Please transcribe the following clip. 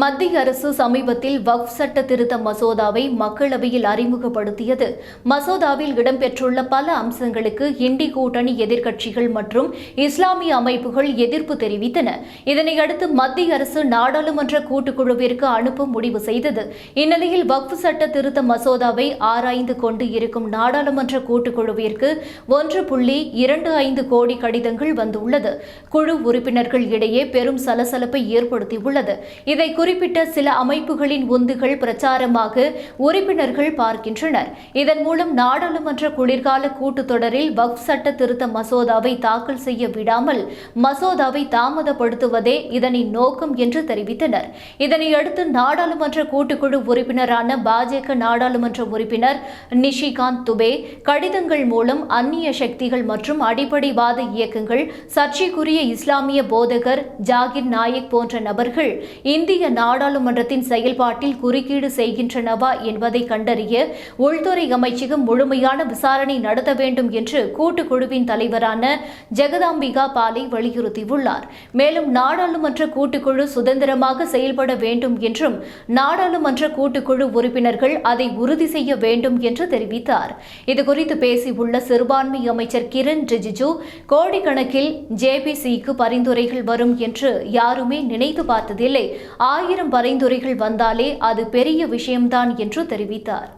மத்திய அரசு சமீபத்தில் வக்ஃப் சட்ட திருத்த மசோதாவை மக்களவையில் அறிமுகப்படுத்தியது. மசோதாவில் இடம்பெற்றுள்ள பல அம்சங்களுக்கு இண்டி கூட்டணி எதிர்க்கட்சிகள் மற்றும் இஸ்லாமிய அமைப்புகள் எதிர்ப்பு தெரிவித்தன. இதனையடுத்து மத்திய அரசு நாடாளுமன்ற கூட்டுக்குழுவிற்கு அனுப்ப முடிவு செய்தது. இந்நிலையில் வக்ஃப் சட்ட திருத்த மசோதாவை ஆராய்ந்து கொண்டு இருக்கும் நாடாளுமன்ற கூட்டுக்குழுவிற்கு ஒன்று புள்ளி இரண்டு ஐந்து கோடி கடிதங்கள் வந்துள்ளது. குழு உறுப்பினர்கள் இடையே பெரும் சலசலப்பை ஏற்படுத்தியுள்ளது. இதை குறிப்பிட்ட சில அமைப்புகளின் உந்துகள் பிரச்சாரமாக உறுப்பினர்கள் பார்க்கின்றனர். இதன் மூலம் நாடாளுமன்ற குளிர்கால கூட்டத்தொடரில் வக்ஃப் சட்ட திருத்த மசோதாவை தாக்கல் செய்ய விடாமல் மசோதாவை தாமதப்படுத்துவதே இதனின் நோக்கம் என்று தெரிவித்தனர். இதனையடுத்து நாடாளுமன்ற கூட்டுக்குழு உறுப்பினரான பாஜக நாடாளுமன்ற உறுப்பினர் நிஷிகாந்த் துபே கடிதங்கள் மூலம் அந்நிய சக்திகள் மற்றும் அடிப்படைவாத இயக்கங்கள் சர்ச்சைக்குரிய இஸ்லாமிய போதகர் ஜாகிர் நாயக் போன்ற நபர்கள் இந்திய நாடாளுமன்றத்தின் செயல்பாட்டில் குறுக்கீடு செய்கின்றனவா என்பதை கண்டறிய உள்துறை அமைச்சகம் முழுமையான விசாரணை நடத்த வேண்டும் என்று கூட்டுக்குழுவின் தலைவரான ஜெகதாம்பிகா பாலை வலியுறுத்தியுள்ளார். மேலும் நாடாளுமன்ற கூட்டுக்குழு சுதந்திரமாக செயல்பட வேண்டும் என்றும் நாடாளுமன்ற கூட்டுக்குழு உறுப்பினர்கள் அதை உறுதி செய்ய வேண்டும் என்று தெரிவித்தார். இதுகுறித்து பேசியுள்ள சிறுபான்மை அமைச்சர் கிரண் ரிஜிஜு கோடிக்கணக்கில் ஜேபிசிக்கு பரிந்துரைகள் வரும் என்று யாருமே நினைத்து பார்த்ததில்லை. ஆயிரம் பரிந்துரைகள் வந்தாலே அது பெரிய விஷயம்தான் என்று தெரிவித்தார்.